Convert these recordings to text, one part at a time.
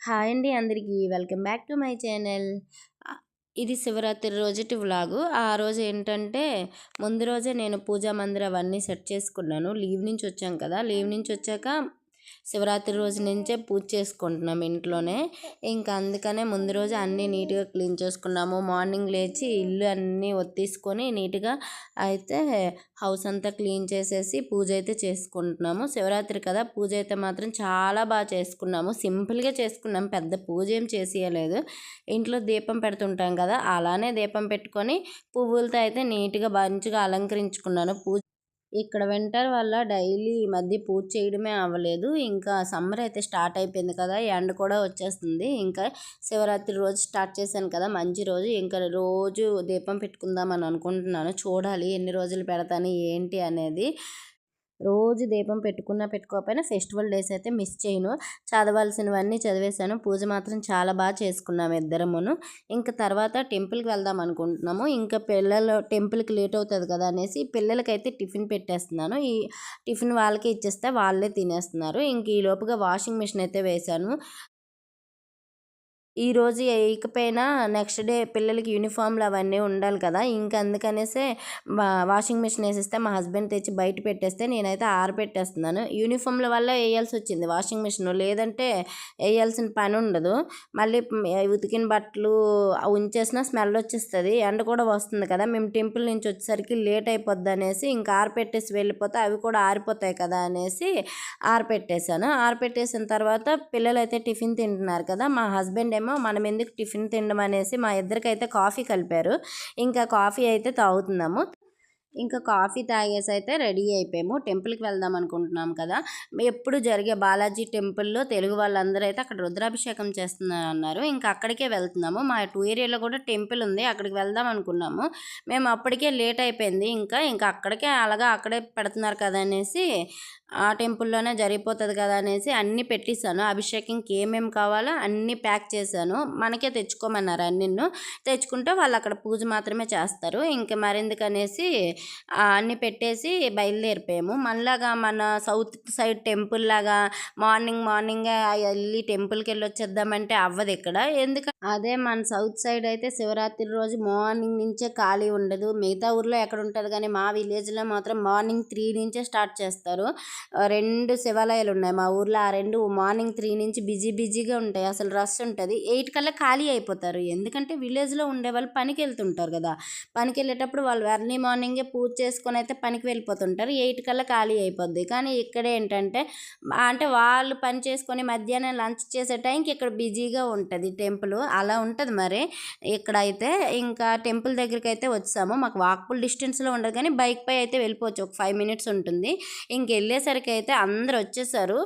Hi అండి అందరికీ. Welcome back to my channel. ఇది శివరాత్రి రోజుటి వ్లాగు. ఆ రోజు ఏంటంటే ముందు రోజే నేను పూజా మందిరం అవన్నీ సెట్ చేసుకున్నాను. లీవ్ నుంచి వచ్చాం కదా. లీవ్ నుంచి వచ్చాక శివరాత్రి రోజు నుంచే పూజ చేసుకుంటున్నాం ఇంట్లోనే. ఇంకా అందుకనే ముందు రోజు అన్నీ నీట్గా క్లీన్ చేసుకున్నాము. మార్నింగ్ లేచి ఇల్లు అన్నీ ఒత్తీసుకొని నీట్గా అయితే హౌస్ అంతా క్లీన్ చేసేసి పూజ అయితే చేసుకుంటున్నాము. శివరాత్రి కదా పూజ అయితే మాత్రం చాలా బాగా చేసుకున్నాము. సింపుల్గా చేసుకున్నాం. పెద్ద పూజ ఏం చేసేయలేదు. ఇంట్లో దీపం పెడుతుంటాం కదా అలానే దీపం పెట్టుకొని పువ్వులతో అయితే నీట్గా మంచిగా అలంకరించుకున్నాను. పూజ ఇక్కడ వింటర్ వల్ల డైలీ ఈ మధ్య పూజ చేయడమే అవ్వలేదు. ఇంకా సమ్మర్ అయితే స్టార్ట్ అయిపోయింది కదా ఎండ కూడా వచ్చేస్తుంది. ఇంకా శివరాత్రి రోజు స్టార్ట్ చేశాను కదా మంచి రోజు. ఇంకా రోజు దీపం పెట్టుకుందాం అని అనుకుంటున్నాను. చూడాలి ఎన్ని రోజులు పెడతాను ఏంటి అనేది. రోజు దీపం పెట్టుకున్నా పెట్టుకోకపోయినా ఫెస్టివల్ డేస్ అయితే మిస్ చేయను. చదవాల్సినవన్నీ చదివేశాను. పూజ మాత్రం చాలా బాగా చేసుకున్నాము ఇద్దరమును. ఇంకా తర్వాత టెంపుల్కి వెళ్దాం అనుకుంటున్నాము. ఇంకా పిల్లలు టెంపుల్కి లేట్ అవుతుంది కదా అనేసి పిల్లలకైతే టిఫిన్ పెట్టేస్తున్నాను. ఈ టిఫిన్ వాళ్ళకి ఇచ్చేస్తే వాళ్ళే తినేస్తున్నారు. ఇంక ఈ లోపుగా వాషింగ్ మిషన్ అయితే వేశాను. ఈరోజు వేయకపోయినా నెక్స్ట్ డే పిల్లలకి యూనిఫామ్లు అవన్నీ ఉండాలి కదా. ఇంక అందుకనేసే వాషింగ్ మిషన్ వేసిస్తే మా హస్బెండ్ తెచ్చి బయట పెట్టేస్తే నేనైతే ఆరబెట్టేస్తున్నాను. యూనిఫామ్ల వల్ల వేయాల్సి వచ్చింది వాషింగ్ మిషన్ లేదంటే వేయాల్సిన పని ఉండదు. మళ్ళీ ఉతికిన బట్టలు ఉంచేసిన స్మెల్ వచ్చేస్తుంది. ఎండ కూడా వస్తుంది కదా. మేము టెంపుల్ నుంచి వచ్చేసరికి లేట్ అయిపోద్ది అనేసి ఇంకా ఆరపెట్టేసి వెళ్ళిపోతే అవి కూడా ఆరిపోతాయి కదా అనేసి ఆరపెట్టేశాను ఆరపెట్టేసిన తర్వాత పిల్లలు అయితే టిఫిన్ తింటున్నారు కదా. మా హస్బెండ్ ఏమో మనం ఎందుకు టిఫిన్ తినడం అనేసి మా ఇద్దరికైతే కాఫీ కలిపారు. ఇంకా కాఫీ అయితే తాగుతున్నాము. ఇంకా కాఫీ తాగేసి అయితే రెడీ అయిపోయాము. టెంపుల్కి వెళ్దాం అనుకుంటున్నాం కదా. ఎప్పుడు జరిగే బాలాజీ టెంపుల్లో తెలుగు వాళ్ళందరూ అయితే అక్కడ రుద్రాభిషేకం చేస్తున్నారు అన్నారు ఇంకా అక్కడికే వెళ్తున్నాము. మా టూ ఏరియాలో కూడా టెంపుల్ ఉంది. అక్కడికి వెళ్దాం అనుకున్నాము. మేము అప్పటికే లేట్ అయిపోయింది. ఇంకా ఇంకా అక్కడికే అలాగా అక్కడే పెడుతున్నారు కదా అనేసి ఆ టెంపుల్లోనే జరిగిపోతుంది కదా అనేసి అన్నీ పెట్టిస్తాను అభిషేకంకి ఏమేమి కావాలో అన్నీ ప్యాక్ చేశాను. మనకే తెచ్చుకోమన్నారు అన్నిన్ను తెచ్చుకుంటే వాళ్ళు అక్కడ పూజ మాత్రమే చేస్తారు. ఇంక మరెందుకనేసి అన్నీ పెట్టేసి బయలుదేరిపోయాము. మనలాగా మన సౌత్ సైడ్ టెంపుల్ లాగా మార్నింగ్ మార్నింగే వెళ్ళి టెంపుల్కి వెళ్ళి వచ్చేద్దామంటే అవ్వదు ఇక్కడ. ఎందుకంటే అదే మన సౌత్ సైడ్ అయితే శివరాత్రి రోజు మార్నింగ్ నుంచే ఖాళీ ఉండదు. మిగతా ఊర్లో ఎక్కడ ఉంటుంది కానీ మా విలేజ్లో మాత్రం మార్నింగ్ త్రీ నుంచే స్టార్ట్ చేస్తారు. రెండు శివాలయాలు ఉన్నాయి మా ఊర్లో. ఆ రెండు మార్నింగ్ త్రీ నుంచి బిజీ బిజీగా ఉంటాయి. అసలు రష్ ఉంటుంది. ఎయిట్ కల్లా ఖాళీ అయిపోతారు. ఎందుకంటే విలేజ్లో ఉండే వాళ్ళు పనికి వెళ్తుంటారు కదా. పనికి వెళ్ళేటప్పుడు వాళ్ళు ఎర్లీ మార్నింగే పూజ చేసుకొని అయితే పనికి వెళ్ళిపోతుంటారు. ఎయిట్ కల్లా ఖాళీ అయిపోద్ది. కానీ ఇక్కడ ఏంటంటే అంటే వాళ్ళు పని చేసుకొని మధ్యాహ్నం లంచ్ చేసే టైంకి ఇక్కడ బిజీగా ఉంటుంది టెంపుల్. అలా ఉంటుంది మరి. ఇక్కడ అయితే ఇంకా టెంపుల్ దగ్గరికి అయితే వచ్చాము. మాకు వాక్ఫుల్ డిస్టెన్స్లో ఉండదు కానీ బైక్ పై అయితే వెళ్ళిపోవచ్చు. ఒక ఫైవ్ మినిట్స్ ఉంటుంది. ఇంకెళ్ళేసరికి అయితే అందరు వచ్చేసారు.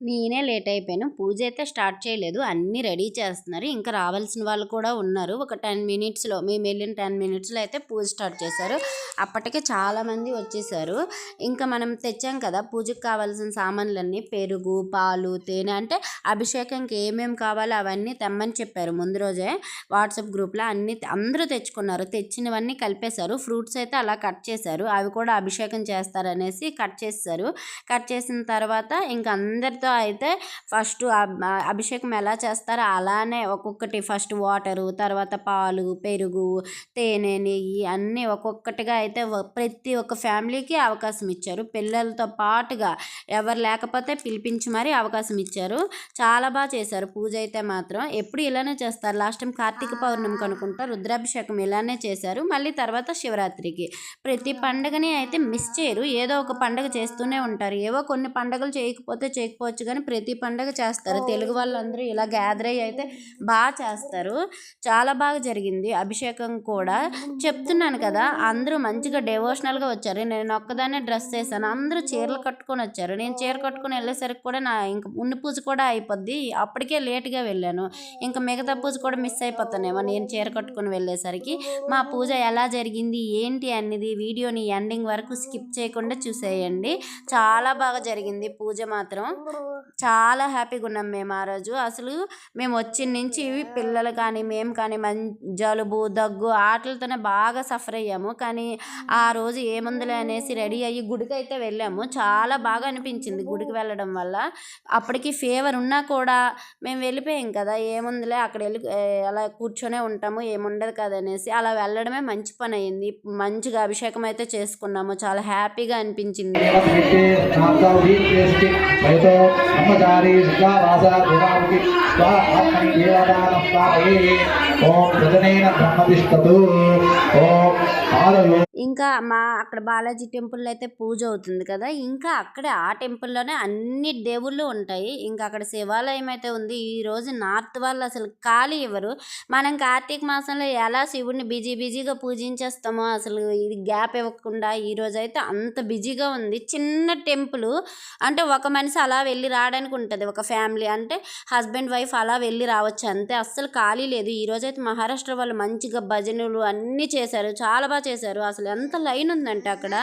నేనే లేట్ అయిపోయాను. పూజ అయితే స్టార్ట్ చేయలేదు. అన్నీ రెడీ చేస్తున్నారు. ఇంకా రావాల్సిన వాళ్ళు కూడా ఉన్నారు. ఒక టెన్ మినిట్స్లో మేము వెళ్ళిన టెన్ మినిట్స్లో అయితే పూజ స్టార్ట్ చేశారు. అప్పటికే చాలామంది వచ్చేసారు. ఇంకా మనం తెచ్చాం కదా పూజకు కావాల్సిన సామాన్లన్నీ పెరుగు పాలు తేనె అంటే అభిషేకంకి ఏమేమి కావాలో అవన్నీ తెమ్మని చెప్పారు. ముందు రోజే వాట్సాప్ గ్రూప్లో అన్నీ అందరూ తెచ్చుకున్నారు. తెచ్చినవన్నీ కలిపేశారు. ఫ్రూట్స్ అయితే అలా కట్ చేశారు. అవి కూడా అభిషేకం చేస్తారనేసి కట్ చేస్తారు. కట్ చేసిన తర్వాత ఇంకా అందరితో నీళ్ళతో అయితే ఫస్ట్ అభిషేకం ఎలా చేస్తారో అలానే ఒక్కొక్కటి ఫస్ట్ వాటరు తర్వాత పాలు పెరుగు తేనె నెయ్యి అన్నీ ఒక్కొక్కటిగా అయితే ప్రతి ఒక్క ఫ్యామిలీకి అవకాశం ఇచ్చారు. పిల్లలతో పాటుగా ఎవరు లేకపోతే పిలిపించి మరీ అవకాశం ఇచ్చారు. చాలా బాగా చేశారు. పూజ అయితే మాత్రం ఎప్పుడు ఇలానే చేస్తారు. లాస్ట్ టైం కార్తీక పౌర్ణమి కనుకుంటా రుద్రాభిషేకం ఇలానే చేశారు. మళ్ళీ తర్వాత శివరాత్రికి. ప్రతి పండుగని అయితే మిస్ చేయరు. ఏదో ఒక పండుగ చేస్తూనే ఉంటారు. ఏవో కొన్ని పండుగలు చేయకపోతే చేయకపోవచ్చు. చేసుకోవచ్చు కానీ ప్రతి పండగ చేస్తారు. తెలుగు వాళ్ళందరూ ఇలా గ్యాదర్ అయ్యి అయితే బాగా చేస్తారు. చాలా బాగా జరిగింది అభిషేకం కూడా. చెప్తున్నాను కదా అందరూ మంచిగా డెవోషనల్గా వచ్చారు. నేను ఒక్కదాన్నే డ్రెస్ వేసాను. అందరూ చీరలు కట్టుకొని వచ్చారు. నేను చీర కట్టుకొని వెళ్ళేసరికి కూడా నా ఇంకా ఉన్ని పూజ కూడా అయిపోద్ది. అప్పటికే లేట్గా వెళ్ళాను. ఇంకా మిగతా పూజ కూడా మిస్ అయిపోతానేమో నేను చీర కట్టుకొని వెళ్ళేసరికి. మా పూజ ఎలా జరిగింది ఏంటి అనేది వీడియోని ఎండింగ్ వరకు స్కిప్ చేయకుండా చూసేయండి. చాలా బాగా జరిగింది పూజ మాత్రం. చాలా హ్యాపీగా ఉన్నాం మేము ఆ రోజు. అసలు మేము వచ్చిన నుంచి పిల్లలు కానీ మేము కానీ మం జలుబు దగ్గు ఆటలతోనే బాగా సఫర్ అయ్యాము. కానీ ఆ రోజు ఏముందిలే అనేసి రెడీ అయ్యి గుడికి అయితే వెళ్ళాము. చాలా బాగా అనిపించింది గుడికి వెళ్ళడం వల్ల. అప్పటికి ఫీవర్ ఉన్నా కూడా మేము వెళ్ళిపోయాం కదా. ఏముందిలే అక్కడ వెళ్ళి అలా కూర్చొనే ఉంటాము. ఏముండదు కదా అనేసి అలా వెళ్ళడమే మంచి పని అయింది. మంచిగా అభిషేకం అయితే చేసుకున్నాము. చాలా హ్యాపీగా అనిపించింది. బ్రహ్మచారి శుక్లావాస దేవాముఖి స్వా ఆత్మని దేవదానం స్థాపయే ఓం ఓం ఇంకా మా అక్కడ బాలాజీ టెంపుల్లో అయితే పూజ అవుతుంది కదా. ఇంకా అక్కడే ఆ టెంపుల్లోనే అన్ని దేవుళ్ళు ఉంటాయి. ఇంకా అక్కడ శివాలయం అయితే ఉంది. ఈ రోజు నార్త్ వాళ్ళు అసలు ఖాళీ ఇవ్వరు. మనం కార్తీక మాసంలో ఎలా శివుడిని బిజీ బిజీగా పూజించేస్తామో అసలు ఇది గ్యాప్ ఇవ్వకుండా ఈ రోజు అయితే అంత బిజీగా ఉంది. చిన్న టెంపుల్ అంటే ఒక మనిషి అలా వెళ్ళి రావడానికి ఉంటుంది. ఒక ఫ్యామిలీ అంటే హస్బెండ్ వైఫ్ అలా వెళ్ళి రావచ్చు. అంతే. అస్సలు ఖాళీ లేదు. ఈ అయితే మహారాష్ట్ర వాళ్ళు మంచిగా భజనలు అన్నీ చేశారు. చాలా బాగా చేశారు. అసలు ఎంత లైన్ ఉందంటే అక్కడ.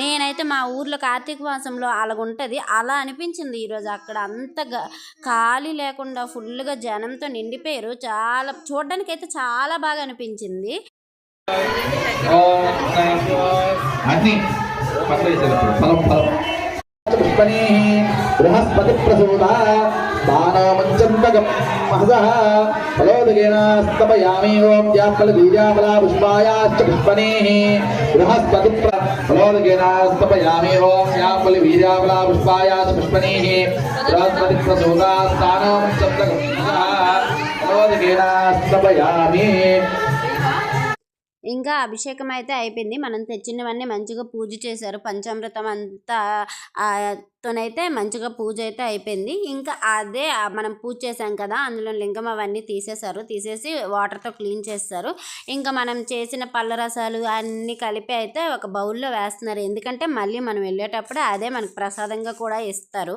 నేనైతే మా ఊర్లో కార్తీక మాసంలో అలాగుంటుంది. అలా అనిపించింది ఈరోజు అక్కడ. అంత ఖాళీ లేకుండా ఫుల్గా జనంతో నిండిపోయారు. చాలా చూడడానికి అయితే చాలా బాగా అనిపించింది. బృహస్పతి ప్రసూత బాణోమంచంతగం మహసః ఫలోదగేన స్తపయామి ఓం జాఫల బీజాఫలా పుష్పాయాశ్చ పుష్పనీ. బృహస్పతి ప్ర ఫలోదగేన స్తపయామి ఓం జాఫల బీజాఫలా పుష్పాయాశ్చ పుష్పనీ. బృహస్పతి ఇంకా అభిషేకం అయితే అయిపోయింది. మనం తెచ్చినవన్నీ మంచిగా పూజ చేశారు. పంచామృతం అంతా తోనైతే మంచిగా పూజ అయితే అయిపోయింది. ఇంకా అదే మనం పూజ చేసాం కదా అందులో లింగం అవన్నీ తీసేశారు. తీసేసి వాటర్తో క్లీన్ చేస్తారు. ఇంకా మనం చేసిన పళ్ళ రసాలు అన్నీ కలిపి అయితే ఒక బౌల్లో వేస్తున్నారు. ఎందుకంటే మళ్ళీ మనం వెళ్ళేటప్పుడు అదే మనకు ప్రసాదంగా కూడా ఇస్తారు.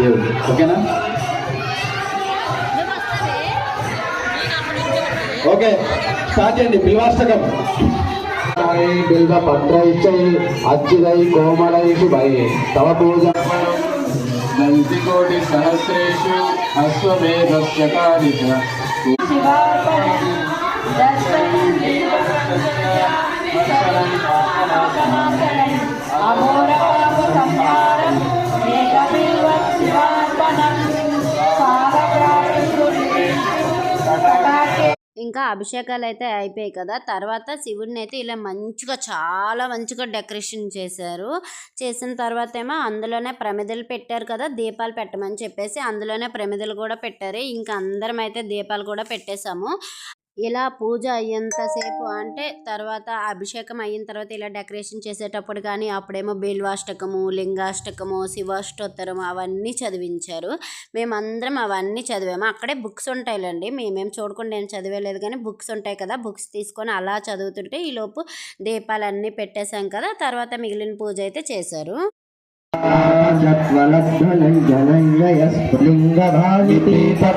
దేవుడికి ఓకేనా? ఓకే స్టార్ట్ చేయండి. బిల్వాష్టకం. బిల్వ పత్రైచై అచ్యుతై కోమలై శుభై. తవ పూజ నందికోటి సహస్రేషు అశ్వమేధస్య కారిక ఇంకా అభిషేకాలు అయితే అయిపోయాయి కదా! తర్వాత శివుడిని అయితే ఇలా మంచిగా చాలా మంచిగా డెకరేషన్ చేశారు. చేసిన తర్వాత ఏమో అందులోనే ప్రమిదలు పెట్టారు కదా! దీపాలు పెట్టమని చెప్పేసి అందులోనే ప్రమిదలు కూడా పెట్టారు. ఇంకా అందరం అయితే దీపాలు కూడా పెట్టేశాము. ఇలా పూజ అయ్యేంతసేపు అంటే తర్వాత అభిషేకం అయిన తర్వాత ఇలా డెకరేషన్ చేసేటప్పుడు కానీ అప్పుడేమో బేల్వాష్టకము లింగాష్టకము శివాష్టోత్తరం అవన్నీ చదివించారు. మేమందరం అవన్నీ చదివాము. అక్కడే బుక్స్ ఉంటాయిలండి. మేమేం చూడకుండా ఏం చదివేలేదు కానీ బుక్స్ ఉంటాయి కదా బుక్స్ తీసుకొని అలా చదువుతుంటే ఈలోపు దీపాలన్నీ పెట్టేశాం కదా తర్వాత మిగిలిన పూజ అయితే చేశారు.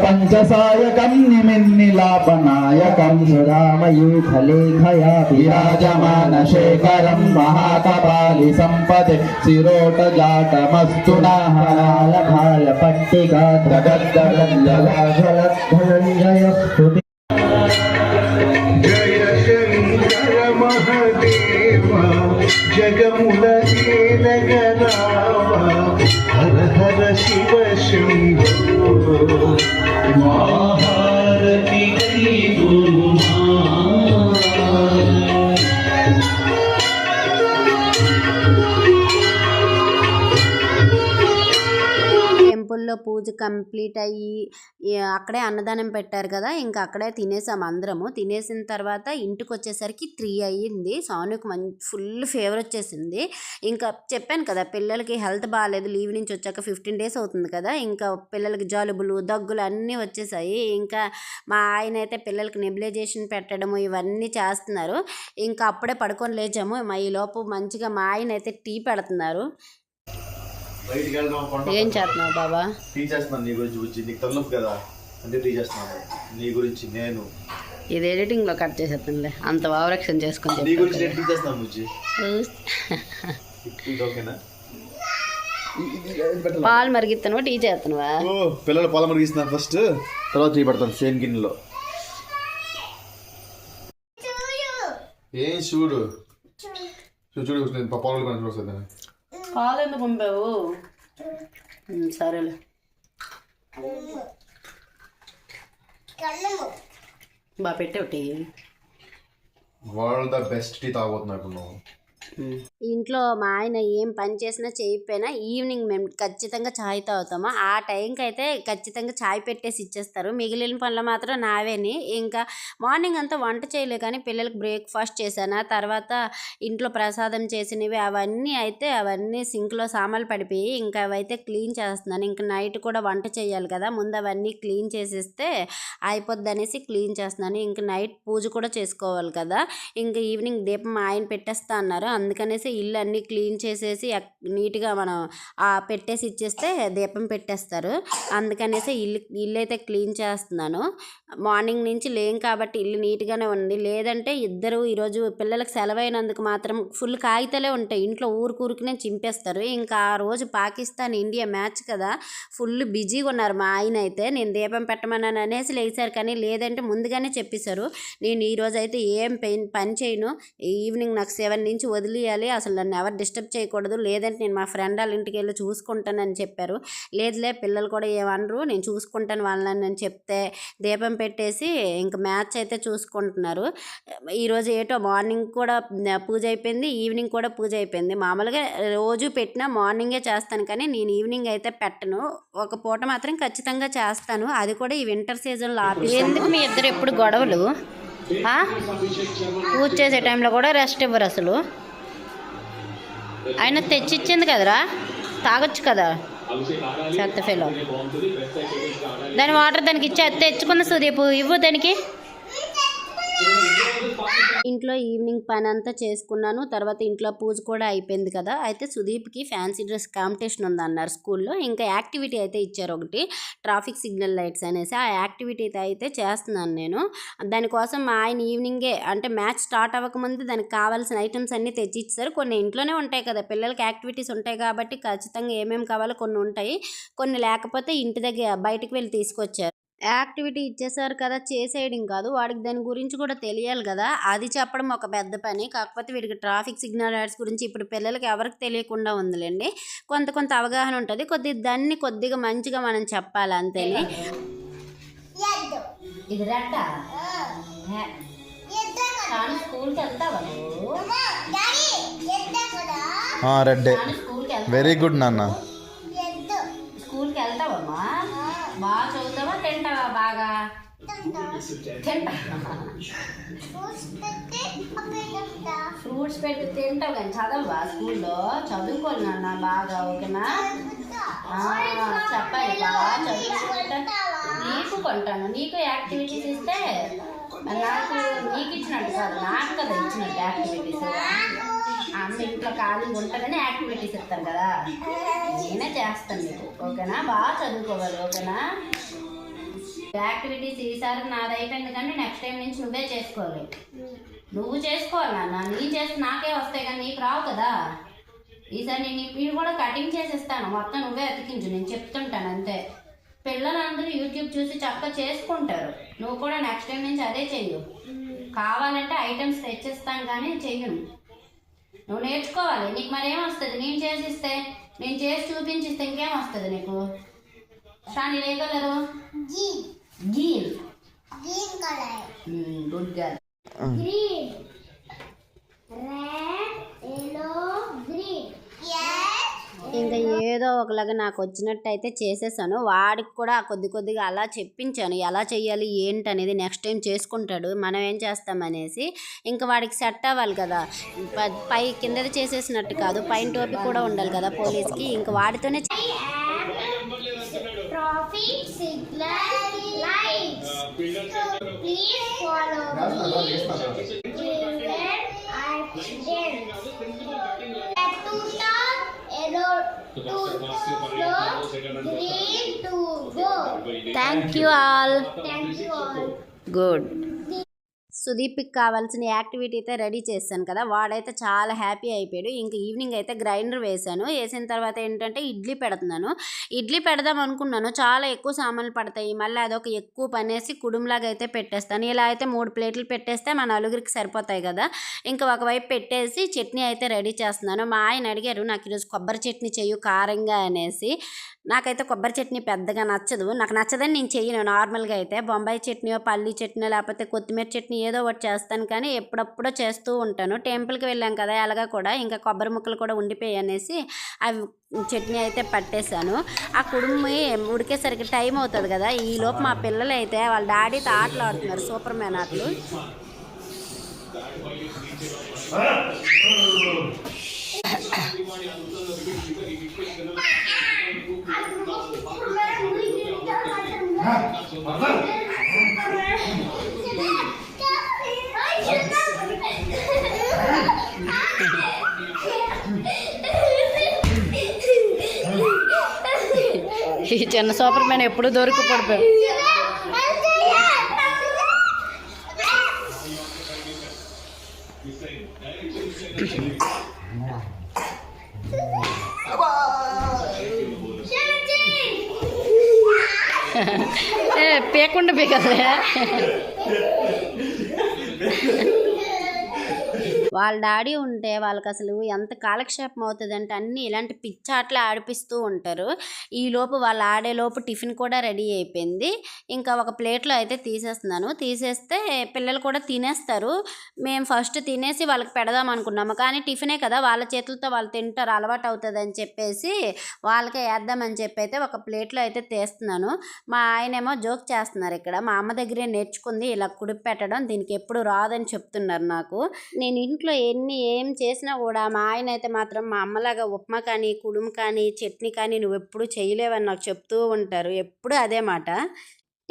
పంచసాయకం నిమిన్నిలాపనాయకం సురామయూఖలేఖయా విరాజమాన శేఖరం మహాకపాలి సంపదే శిరోట జాటమస్తు you. టెంపుల్లో పూజ కంప్లీట్ అయ్యి అక్కడే అన్నదానం పెట్టారు కదా ఇంకా అక్కడే తినేసాం అందరము. తినేసిన తర్వాత ఇంటికి వచ్చేసరికి త్రీ అయ్యింది. సౌనుకి మం ఫుల్ ఫేవర్ వచ్చేసింది ఇంకా చెప్పాను కదా పిల్లలకి హెల్త్ బాగాలేదు లీవ్ నుంచి వచ్చాక ఫిఫ్టీన్ డేస్ అవుతుంది కదా ఇంకా పిల్లలకి జలుబులు దగ్గులు అన్నీ వచ్చేసాయి. ఇంకా మా ఆయన అయితే పిల్లలకి నెబిలైజేషన్ పెట్టడము ఇవన్నీ చేస్తున్నారు. ఇంకా అప్పుడే పడుకొని లేచాము. మా ఈ లోపు మంచిగా మా ఆయన అయితే టీ పెడుతున్నారు. ఏం చేస్తున్నావు బాబా? టీ చేస్తున్నాను నీ గురించి బుజ్జి నీకు తలనొప్పి కదా అంటే టీ చేస్తున్నాను నీ గురించి నేను. ఇది ఎడిటింగ్లో కట్ చేసేస్తుందిలే అంత ఓవరాక్షన్ చేసుకుని నీ గురించి నేను టీ చేస్తున్నాను బుజ్జి ఓకేనా? పాలు మరిగిస్తున్నావా టీ చేస్తున్నావా ఓ పిల్లలు పొలం మరిగిస్తున్నాను ఫస్ట్. తర్వాత టీ పెడతాను సేమ్ గిన్నెలో. ఏం చూడు? చూడు. చూడు నేను పొలం కొన్ని చూస్తాను పాలు ఎందుకు పంపావు సరేలే. బా పెట్టావు tea. World the best tea తాగబోతున్నావు ఇప్పుడు నువ్వు. ఇంట్లో మా ఆయన ఏం పని చేసినా చేయకపోయినా ఈవినింగ్ మేము ఖచ్చితంగా చాయ్ తాగుతాము. ఆ టైంకి అయితే ఖచ్చితంగా చాయ్ పెట్టేసి ఇచ్చేస్తారు. మిగిలిన పనులు మాత్రం నావేని. ఇంకా మార్నింగ్ అంతా వంట చేయలే కానీ పిల్లలకు బ్రేక్ఫాస్ట్ చేశాను ఆ తర్వాత ఇంట్లో ప్రసాదం చేసినవి అవన్నీ అయితే అవన్నీ సింక్లో సామాన్లు పడిపోయి ఇంకా అవైతే క్లీన్ చేస్తున్నాను. ఇంకా నైట్ కూడా వంట చేయాలి కదా ముందు అవన్నీ క్లీన్ చేసేస్తే అయిపోద్ది అనేసి క్లీన్ చేస్తున్నాను. ఇంకా నైట్ పూజ కూడా చేసుకోవాలి కదా. ఇంకా ఈవినింగ్ దీపం మా ఆయన పెట్టేస్తా అన్నారు. అందుకనేసి ఇల్లు అన్నీ క్లీన్ చేసేసి నీట్గా మనం ఆ పెట్టేసి ఇచ్చేస్తే దీపం పెట్టేస్తారు. అందుకనేసి ఇల్లు ఇల్లు అయితే క్లీన్ చేస్తున్నాను. మార్నింగ్ నుంచి లేం కాబట్టి ఇల్లు నీట్గానే ఉంది. లేదంటే ఇద్దరు ఈరోజు పిల్లలకు సెలవైనందుకు మాత్రం ఫుల్ కాగితాలే ఉంటాయి. ఇంట్లో ఊరుకూరుకునే చింపేస్తారు. ఇంకా ఆ రోజు పాకిస్తాన్ ఇండియా మ్యాచ్ కదా ఫుల్ బిజీగా ఉన్నారు మా ఆయన అయితే. నేను దీపం పెట్టమన్నాను అనేసి లేచారు కానీ లేదంటే ముందుగానే చెప్పేశారు. నేను ఈరోజు అయితే ఏం పెయిన్ పని చేయను. ఈవినింగ్ నాకు సెవెన్ నుంచి వదిలేయాలి. అసలు నన్ను ఎవరు డిస్టర్బ్ చేయకూడదు. లేదంటే నేను మా ఫ్రెండ్ వాళ్ళ ఇంటికి వెళ్ళి చూసుకుంటానని చెప్పారు. లేదులే పిల్లలు కూడా ఏమనరు. నేను చూసుకుంటాను వాళ్ళని అని చెప్తే దీపం పెట్టేసి ఇంక మ్యాచ్ అయితే చూసుకుంటున్నారు. ఈరోజు ఏటో మార్నింగ్ కూడా పూజ అయిపోయింది. ఈవినింగ్ కూడా పూజ అయిపోయింది. మామూలుగా రోజు పెట్టినా మార్నింగే చేస్తాను కానీ నేను ఈవినింగ్ అయితే పెట్టను. ఒక పూట మాత్రం ఖచ్చితంగా చేస్తాను. అది కూడా ఈ వింటర్ సీజన్లో ఆపి ఎందుకు మీ ఇద్దరు ఎప్పుడు గొడవలు? పూజ చేసే టైంలో కూడా రెస్ట్ ఇవ్వరు అసలు. ఆయన తెచ్చిచ్చింది కదరా? తాగొచ్చు కదా? చెత్త ఫెలో. దాని వాటర్ దానికి ఇచ్చే తెచ్చుకున్న సుదీపు ఇవ్వు దానికి. ఇంట్లో ఈవినింగ్ పని అంతా చేసుకున్నాను. తర్వాత ఇంట్లో పూజ కూడా అయిపోయింది కదా. అయితే సుదీప్కి ఫ్యాన్సీ డ్రెస్ కాంపిటీషన్ ఉంది అన్నారు స్కూల్లో. ఇంకా యాక్టివిటీ అయితే ఇచ్చారు ఒకటి. ట్రాఫిక్ సిగ్నల్ లైట్స్ అనేసి. ఆ యాక్టివిటీ అయితే చేస్తున్నాను నేను. దానికోసం మా ఆయన ఈవినింగే అంటే మ్యాచ్ స్టార్ట్ అవ్వకముందు దానికి కావాల్సిన ఐటమ్స్ అన్నీ తెచ్చి ఇచ్చారు కొన్ని ఇంట్లోనే ఉంటాయి కదా. పిల్లలకి యాక్టివిటీస్ ఉంటాయి కాబట్టి ఖచ్చితంగా ఏమేమి కావాలో కొన్ని ఉంటాయి. కొన్ని లేకపోతే ఇంటి దగ్గర బయటకు వెళ్ళి తీసుకొచ్చారు. యాక్టివిటీ ఇచ్చేసారు కదా చేసేయడం కాదు. వాడికి దాని గురించి కూడా తెలియాలి కదా. అది చెప్పడం ఒక పెద్ద పని. కాకపోతే వీడికి ట్రాఫిక్ సిగ్నల్ లైట్స్ గురించి ఇప్పుడు పిల్లలకి ఎవరికి తెలియకుండా ఉందిలేండి. కొంత కొంత అవగాహన ఉంటుంది. కొద్ది దాన్ని కొద్దిగా మంచిగా మనం చెప్పాలి అంతేని. ఇది రెడ్డ. స్కూల్కి వెళ్తావా నువ్వు? రెడ్డే. స్కూల్కి వెరీ గుడ్ నాన్న. ఫ్రూట్స్ పెట్టి తింటావు కానీ చదవా స్కూల్లో? చదువుకోవాలి నాన్న బాగా ఓకేనా? చెప్పాలి బాగా చదువుకుంటా నీకు కొంటాను. నీకు యాక్టివిటీస్ ఇస్తే నాకు నీకు ఇచ్చినట్టు కాదు నాకు కదా ఇచ్చినట్టు యాక్టివిటీస్. అమ్మ ఇంట్లో ఖాళీగా ఉంటుందని యాక్టివిటీస్ ఇస్తారు కదా. నేనే చేస్తాను నీకు ఓకేనా? బాగా చదువుకోవాలి ఓకేనా? యాక్టివిటీస్ ఈసారి నాది అయిపోయింది కానీ నెక్స్ట్ టైం నుంచి నువ్వే చేసుకోవాలి. నువ్వు చేసుకోవాలి నాన్న. నీ చేస్తే నాకే వస్తాయి కానీ నీకు రావు కదా. ఈసారి నేను ఇవి కూడా కటింగ్ చేసేస్తాను. మొత్తం నువ్వే అతికించు నేను చెప్తుంటాను అంతే. పిల్లలందరూ యూట్యూబ్ చూసి చక్కగా చేసుకుంటారు. నువ్వు కూడా నెక్స్ట్ టైం నుంచి అదే చెయ్యు. కావాలంటే ఐటమ్స్ తెచ్చిస్తాను కానీ చెయ్యను. నువ్వు నేర్చుకోవాలి. నీకు మరి ఏమొస్తుంది నేను చేసిస్తే నేను చేసి చూపించిస్తే ఇంకేం వస్తుంది నీకు? ఏ colour green good girl Red, yellow, green. Yes, ఇంకా ఏదో ఒకలాగా నాకు వచ్చినట్టు అయితే చేసేసాను. వాడికి కూడా కొద్ది కొద్దిగా అలా చెప్పించాను ఎలా చేయాలి ఏంటి అనేది నెక్స్ట్ టైం చేసుకుంటాడు. మనం ఏం చేస్తామనేసి ఇంకా వాడికి సెట్ అవ్వాలి కదా. ప- పై కిందది చేసేసినట్టు కాదు. పైన టోపీ కూడా ఉండాలి కదా పోలీస్కి. ఇంకా వాడితోనే traffic signal lights. Uh, please follow me. Children are children. Red to stop, yellow to slow, green to go. Thank you all. Thank you all. Good. సుదీప్కి కావాల్సిన యాక్టివిటీ అయితే రెడీ చేశాను కదా. వాడైతే చాలా హ్యాపీ అయిపోయాడు. ఇంకా ఈవినింగ్ అయితే గ్రైండర్ వేశాను. వేసిన తర్వాత ఏంటంటే ఇడ్లీ పెడుతున్నాను. ఇడ్లీ పెడదాం అనుకున్నాను. చాలా ఎక్కువ సామాన్లు పడతాయి. మళ్ళీ అదొక ఎక్కువ పనేసి కుడుములాగా అయితే పెట్టేస్తాను. ఇలా అయితే మూడు ప్లేట్లు పెట్టేస్తే మన నలుగురికి సరిపోతాయి కదా. ఇంకా ఒకవైపు పెట్టేసి చట్నీ అయితే రెడీ చేస్తున్నాను. మా ఆయన అడిగారు నాకు ఈరోజు కొబ్బరి చట్నీ చెయ్యు కారంగా అనేసి. నాకైతే కొబ్బరి చట్నీ పెద్దగా నచ్చదు. నాకు నచ్చదని నేను చెయ్యను. నార్మల్గా అయితే బొంబాయి చట్నీ పల్లీ చట్నీ లేకపోతే కొత్తిమీర చట్నీ ఏదో ఒకటి చేస్తాను కానీ ఎప్పుడప్పుడో చేస్తూ ఉంటాను. టెంపుల్కి వెళ్ళాం కదా ఎలాగా కూడా ఇంకా కొబ్బరి ముక్కలు కూడా ఉండిపోయాయి అనేసి అవి చట్నీ అయితే పట్టేశాను. ఆ కుడుమి ఉడికేసరికి టైం అవుతుంది కదా ఈ లోపు మా పిల్లలు అయితే వాళ్ళ డాడీతో ఆటలు ఆడుతున్నారు. సూపర్ మ్యాన్ ఆటలు. ఈ చిన్న సూపర్ మ్యాన్ ఎప్పుడు దొరికి పడిపోయాడు. ఏ పేకుండా పీకలే వాళ్ళ డాడీ ఉంటే వాళ్ళకి అసలు ఎంత కాలక్షేపం అవుతుంది అంటే అన్నీ ఇలాంటి పిచ్చాట్లు ఆడిపిస్తూ ఉంటారు. ఈ లోపు వాళ్ళు ఆడే లోపు టిఫిన్ కూడా రెడీ అయిపోయింది. ఇంకా ఒక ప్లేట్లో అయితే తీసేస్తున్నాను. తీసేస్తే పిల్లలు కూడా తినేస్తారు. మేము ఫస్ట్ తినేసి వాళ్ళకి పెడదాం అనుకున్నాము. కానీ టిఫినే కదా వాళ్ళ చేతులతో వాళ్ళు తింటారు. అలవాటు అవుతుంది అని చెప్పేసి వాళ్ళకే వేద్దామని చెప్పి అయితే ఒక ప్లేట్లో అయితే తీస్తున్నాను. మా ఆయనేమో జోక్ చేస్తున్నారు ఇక్కడ. మా అమ్మ దగ్గరే నేర్చుకుంది ఇలా కుడిపి పెట్టడం దీనికి ఎప్పుడు రాదని చెప్తున్నారు నాకు. నేను ఇంట్లో ఇంట్లో ఎన్ని ఏం చేసినా కూడా మా ఆయన అయితే మాత్రం మా అమ్మలాగా ఉప్మా కానీ కుడుము కానీ చట్నీ కానీ నువ్వు ఎప్పుడు చేయలేవని నాకు చెప్తూ ఉంటారు. ఎప్పుడు అదే మాట.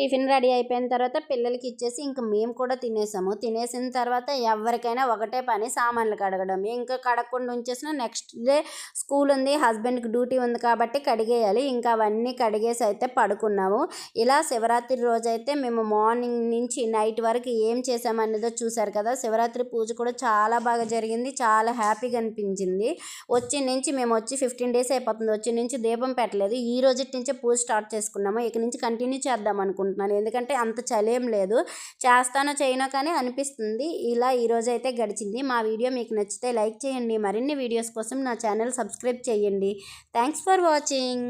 టిఫిన్ రెడీ అయిపోయిన తర్వాత పిల్లలకి ఇచ్చేసి ఇంక మేము కూడా తినేసాము. తినేసిన తర్వాత ఎవరికైనా ఒకటే పని సామాన్లు కడగడం ఇంకా కడగకుండా ఉంచేసిన నెక్స్ట్ డే స్కూల్ ఉంది హస్బెండ్కి డ్యూటీ ఉంది కాబట్టి కడిగేయాలి. ఇంకా అవన్నీ కడిగేసి అయితే పడుకున్నాము. ఇలా శివరాత్రి రోజైతే మేము మార్నింగ్ నుంచి నైట్ వరకు ఏం చేసామనేదో చూసారు కదా. శివరాత్రి పూజ కూడా చాలా బాగా జరిగింది. చాలా హ్యాపీగా అనిపించింది. వచ్చి నుంచి మేము వచ్చి ఫిఫ్టీన్ డేస్ అయిపోతుంది. వచ్చి నుంచి దీపం పెట్టలేదు. ఈ రోజు నుంచే పూజ స్టార్ట్ చేసుకున్నాము. ఇక నుంచి కంటిన్యూ చేద్దాం అనుకుంటున్నాను. ఎందుకంటే అంత చలేం లేదు. చేస్తానో చేయనో కానీ అనిపిస్తుంది. ఇలా ఈరోజు అయితే గడిచింది. మా వీడియో మీకు నచ్చితే లైక్ చేయండి. మరిన్ని వీడియోస్ కోసం నా ఛానల్ సబ్స్క్రైబ్ చేయండి. Thanks for watching.